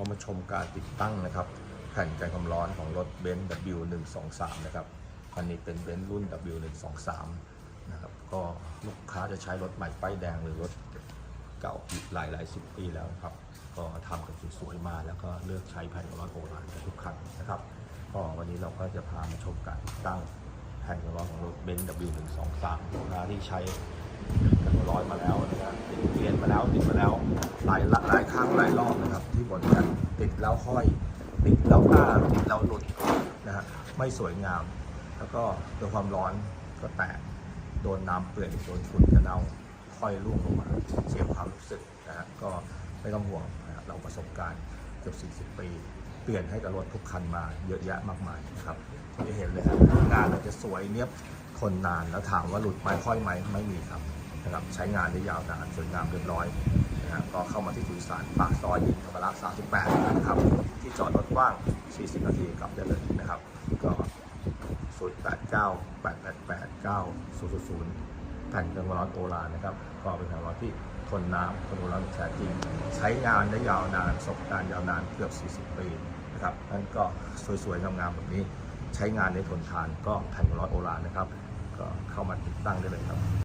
เรามาชมการติดตั้งนะครับ แผ่นกันความร้อนของรถเบนซ์ W123 นะครับอันนี้เป็นเบนซ์รุ่น W123 นะครับก็ลูกค้าจะใช้รถใหม่ป้ายแดงหรือรถเก่าหลายหลายสิบปีแล้วนะครับ ก็ทำกันสวยๆมาแล้วก็เลือกใช้แผ่นกันร้อนโบราณกันทุกครั้งนะครับก็วันนี้เราก็จะพามาชมการติดตั้งแผ่นกันร้อนของรถเบนซ์ W123 ลูกค้าที่ใช้กันร้อยมาแล้วนะครับติดเปลี่ยนมาแล้วติดมาแล้วหลายหลาย รั้งหลายรอบนะครับ ที่บ่นกันติดแล้วห้อย ติดแล้วหน้าติดแล้วหลุดนะฮะไม่สวยงาม แล้วก็โดนความร้อนก็แตกโดนน้ำเปื่อยโดนฝุ่นกระเนาค่อยร่วงลงมาเสียความรู้สึกนะฮะก็ไม่ต้องห่วงนะเราประสบการณ์เกือบ40 ปี เปลี่ยนให้กับรถทุกคันมาเยอะแยะมากมายนะครับจะเห็นเลยครับงานเราจะสวยเนียบทนนานแล้วถามว่าหลุดไหมค่อยไหมไม่มีครับนะครับใช้งานได้ยาวนานสวยงามเรียบร้อยนะฮะก็ มาที่สุสารปากซอยยินธรรมระ38 นะครับ ที่จอดรถกว้าง 40 นาทีกลับได้เลยนะครับ ก็ 089 888 9000 แผ่นกันร้อนโบราณนะครับ ก็เป็นแผ่นร้อนที่ทนน้ำทนร้อนแท้จริง ใช้งานได้ยาวนานประสบการณ์ยาวนานเกือบ 40 ปีนะครับนั่นก็สวยๆงามๆแบบนี้ ใช้งานได้ทนทานก็แผ่นร้อนโบราณนะครับ ก็เข้ามาติดตั้งได้เลยครับ